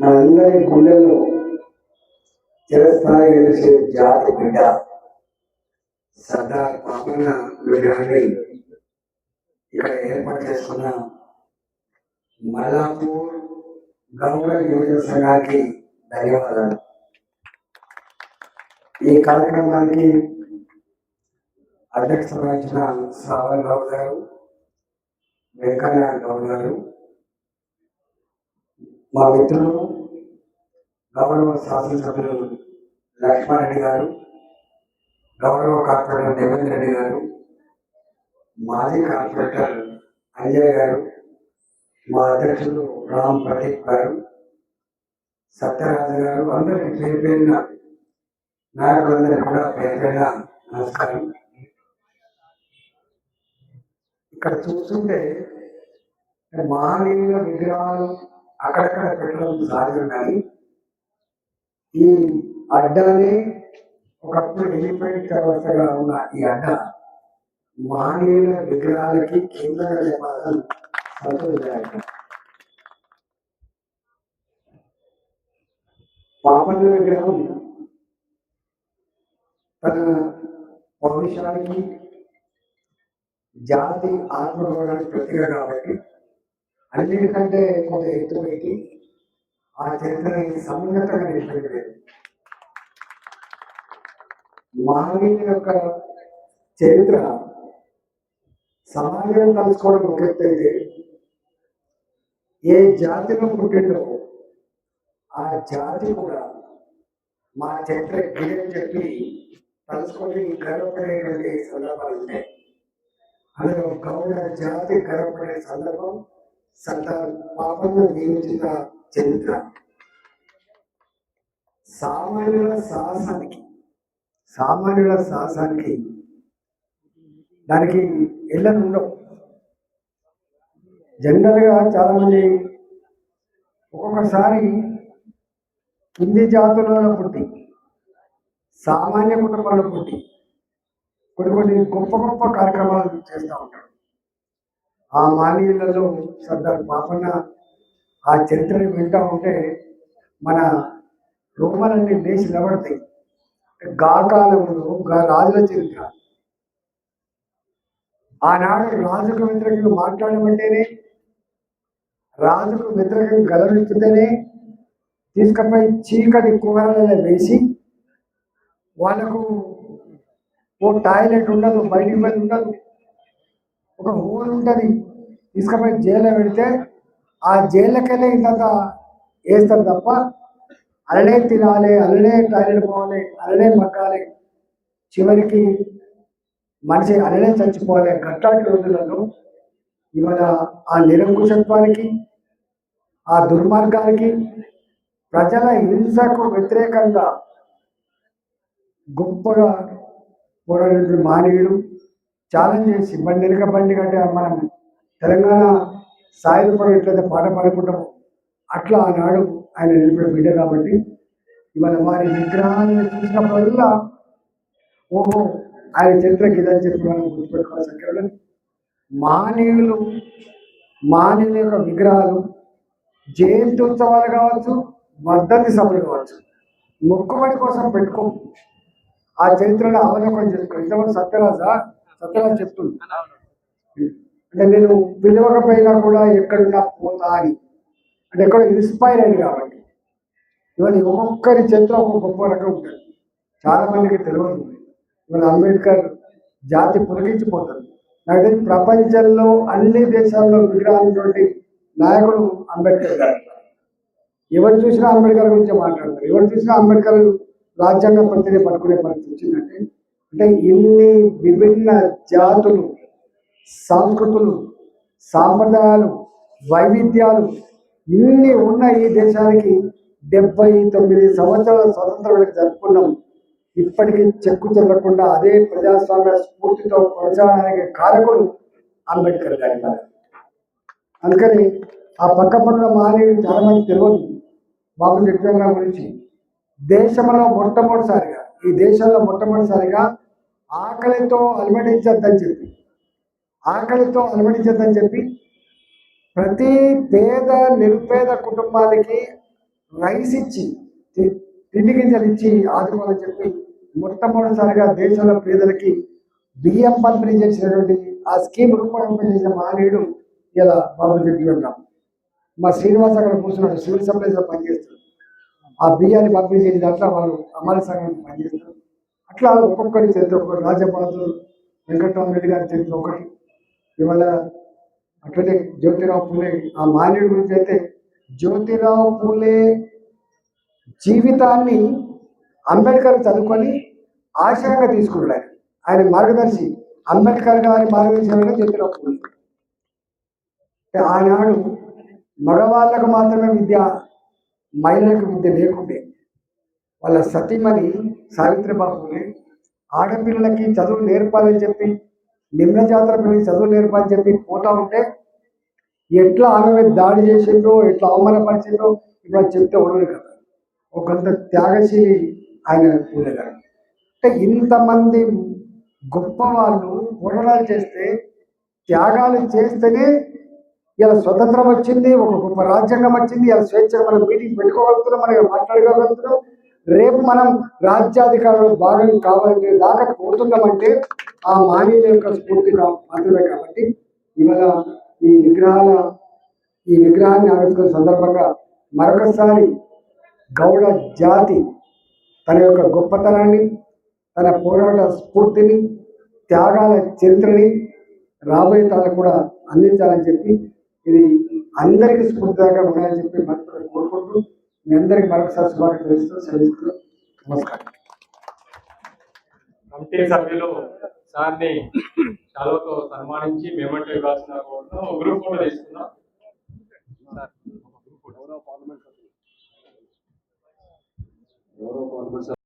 మనందరి గుండెల్లో చిరస్థాయి నిలిచే జాతి బిడ్డ సర్దార్ పాపన్న విగ్రహాన్ని ఇక్కడ ఏర్పాటు చేసుకున్న మల్లాపూర్ గౌడ యువజన సంఘానికి ధన్యవాదాలు. ఈ కార్యక్రమానికి అధ్యక్షత వహించిన సావర్ గౌడ్ గారు వెంకయ్య గౌడ్ గారు మా మిత్రులు గౌరవ శాసనసభ్యులు లక్ష్మారెడ్డి గారు గౌరవ కార్పొరేటర్ దేవేంద్ర రెడ్డి గారు మాజీ కార్పొరేటర్ అంజయ్ గారు మా అధ్యక్షులు రామ్ ప్రదీప్ గారు సత్యరాజు గారు అందరికీ పేరు పేరిన నాయకులందరికీ కూడా పేరు పేరిన నమస్కారం. ఇక్కడ చూస్తుంటే మహనీయుల విగ్రహాలు అక్కడక్కడ పెట్టడం సాధ్యం కానీ ఈ అడ్డాని ఒకప్పుడు ఎలిమెంట్ వ్యవస్థగా ఉన్న ఈ అడ్డ మహనీయుల విగ్రహాలకి కేంద్రంగా చెప్పాలని సంతోషదాయకం పాపన్న విగ్రహం తన పౌరుషానికి జాతి ఆత్మగౌరవానికి ప్రతిగా కాబట్టి అన్నిటికంటే కొంత ఎత్తుపైకి ఆ చరిత్రని సమున్నతంగా నిలిపిలేదు మానవుని యొక్క చరిత్ర సమాజం తలుచుకోవడం ఒక ఏ జాతిలో పుట్టిండో ఆ జాతి కూడా మా చరిత్ర గిరని చెప్పి తలుచుకొని గర్వపడేటువంటి సందర్భాలు ఉంటాయి అందులో గౌడ జాతి గర్వపడే సందర్భం సంత పాపంలో నియోజిత చరిత్ర. సామాన్యుల సాహసానికి సామాన్యుల సాహసానికి దానికి ఎల్లలు ఉండవు. జనరల్గా చాలామంది ఒక్కొక్కసారి కింది జాతులలో పుట్టి సామాన్య కుటుంబంలో పుట్టి కొన్ని కొన్ని గొప్ప గొప్ప కార్యక్రమాలు చేస్తూ ఉంటారు. ఆ మానీయులలో సర్దార్ పాపన్న ఆ చరిత్రని వింటూ ఉంటే మన రోమాలన్నీ లేచి నిలబడతాయి. గా కాలంలో గా రాజుల చరిత్ర. ఆనాడు రాజుకు వ్యతిరేకంగా మాట్లాడమంటేనే రాజుకు వ్యతిరేకంగా గలవెత్తితేనే తీసుకపోయి చీకటి కూరలలో వేసి వాళ్ళకు ఓ టాయిలెట్ ఉండదు బయటికి పోయి ఉండదు. ఒక హోల్ ఉంటుంది. తీసుకుపోయి జైల్లో పెడితే ఆ జైళ్ళకైనా ఇంత వేస్తారు తప్ప అలనే తినాలి అలనే టాయిలెట్ పోవాలి అలనే మక్కాలి చివరికి మనిషి అలనే చచ్చిపోవాలి. గట్టాటి రోజులలో ఇవాళ ఆ నిరంకుశత్వానికి ఆ దుర్మార్గానికి ప్రజల హింసకు వ్యతిరేకంగా గొప్పగా పోరాడే మానవుడు ఛాలెంజ్ చేసి బండి వెనుక బండి కంటే మనం తెలంగాణ సాయుధ పడి ఎట్లయితే పాట పాడుకుంటామో అట్లా ఆనాడు ఆయన నిలిపిన బిడ్డ కాబట్టి ఇవాళ వారి విగ్రహాన్ని చూసినప్పుడల్లా ఓహో ఆయన చరిత్ర ఇదని చెప్పి మనం గుర్తుపెట్టుకోవాల్సిన కేవలం మానవులు మానవుల యొక్క విగ్రహాలు జయంతి ఉత్సవాలు కావచ్చు వర్ధంతి సభలు కావచ్చు మొక్కుబడి కోసం పెట్టుకో ఆ చరిత్రలో అవలోకనం చేసుకో ఇంతవరకు సత్యరాజ సత్యరాజు చెప్తుంది అంటే నేను పిలవకపోయినా కూడా ఎక్కడున్నా పోతా అని. అంటే ఎక్కడ ఇన్స్పైర్ అయింది కాబట్టి. ఇవాళ ఒక్కొక్కరి చరిత్ర ఒక గొప్ప రకం ఉంటుంది. చాలా మందికి తెలియదు. ఇవాళ అంబేద్కర్ జాతి పులకించిపోతుంది నాకు తెలిసి ప్రపంచంలో అన్ని దేశాల్లో విగ్రహాలటువంటి నాయకుడు అంబేద్కర్ గారు. ఎవరు చూసినా అంబేద్కర్ గురించి మాట్లాడతారు. ఎవరు చూసినా అంబేద్కర్ రాజ్యాంగ ప్రతిని పట్టుకునే పరిస్థితి వచ్చిందంటే అంటే ఇన్ని విభిన్న జాతులు సంస్కృతులు సాంప్రదాయాలు వైవిధ్యాలు ఇన్ని ఉన్న ఈ దేశానికి. డెబ్బై తొమ్మిది సంవత్సరాల స్వతంత్రం జరుపుకున్నాం. ఇప్పటికీ చెక్కు చెల్లకుండా అదే ప్రజాస్వామ్య స్ఫూర్తితో కొనసాగడానికి కారకుడు అంబేద్కర్ గారి అందుకని ఆ పక్క పనుల మానవుడు చాలా మంది తెలియదు. బాబు జగన్ గురించి దేశంలో మొట్టమొదటిసారిగా ఈ దేశంలో మొట్టమొదటిసారిగా ఆకలితో అలమటించద్దని చెప్పి ఆకలితో అనుమతించదని చెప్పి ప్రతి పేద నిరుపేద కుటుంబానికి రైస్ ఇచ్చి తి- తిండి గింజలు ఇచ్చి ఆదుకోవాలని చెప్పి మొట్టమొదటిసారిగా దేశంలో పేదలకి బియ్యం పంపిణీ చేసినటువంటి ఆ స్కీమ్ రూపకల్పన చేసిన మహనీయుడు ఇలా బాబు జగ్జీవన్ మా శ్రీనివాస్ అక్కడ కూర్చున్నాడు సివిల్ సప్లైస్లో పనిచేస్తాడు. ఆ బియ్యాన్ని పంపిణీ చేసిన దాంట్లో వాళ్ళు అమ్మాయి సంఘం పనిచేస్తారు. అట్లా ఒక్కొక్కటి చరిత్ర ఒకటి రాజబాబు వెంకటరామరెడ్డి గారి చరిత్ర ఒకటి ఇవాళ అట్లనే జ్యోతిరావు పూలే ఆ మాన్యుడి గురించి అయితే జ్యోతిరావు పూలే జీవితాన్ని అంబేద్కర్ చదువుకొని ఆశయంగా తీసుకున్నాడు ఆయన. మార్గదర్శి. అంబేద్కర్ గారి మార్గదర్శి జ్యోతిరావు పూలే. ఆనాడు మగవాళ్ళకు మాత్రమే విద్య మహిళలకు విద్య లేకుండే వాళ్ళ సతీమణి సావిత్రిబాబు ఆడపిల్లలకి చదువు నేర్పాలని చెప్పి నిమ్న జాతర పిల్లలకి చదువు నేర్పాలని చెప్పి పోతా ఉంటే ఎట్లా ఆమె మీద దాడి చేసిండ్రో ఎట్లా అవమానపరిచిండ్రో ఇప్పుడు చెప్తే ఉండదు కదా. ఒకంత త్యాగశీలి ఆయన ఉండేదారు అంటే ఇంతమంది గొప్ప వాళ్ళు పోరాటాలు చేస్తే త్యాగాలు చేస్తేనే ఇలా స్వతంత్రం వచ్చింది ఒక గొప్ప రాజ్యాంగం వచ్చింది ఇలా స్వేచ్ఛగా మనం మీటింగ్ పెట్టుకోగలుగుతున్నాం మనం మాట్లాడగలుగుతున్నాం. రేపు మనం రాజ్యాధికారంలో భాగం కావాలంటే దాకా పోతున్నామంటే ఆ మానవుల యొక్క స్ఫూర్తి మాత్రమే కాబట్టి ఇవాళ ఈ విగ్రహాల ఈ విగ్రహాన్ని ఆవిష్కరణ సందర్భంగా మరొకసారి గౌడ జాతి తన యొక్క గొప్పతనాన్ని తన పోరాట స్ఫూర్తిని త్యాగాల చరిత్రని రాబోయే తరాలకు కూడా అందించాలని చెప్పి ఇది అందరికీ స్ఫూర్తిదాగా ఉండాలని చెప్పి మనసు కోరుకుంటూ మీ అందరికీ మరొకసారి శుభాకాంక్షలు తెలుస్తూ సెలవిస్తూ నమస్కారం. కమిటీ సభ్యులు సార్ని చాలాతో సన్మానించి మేమంటూ ఇవ్వాల్సిన గ్రూప్ ఫోటో తీసుకున్నాం సార్, ఒక గ్రూప్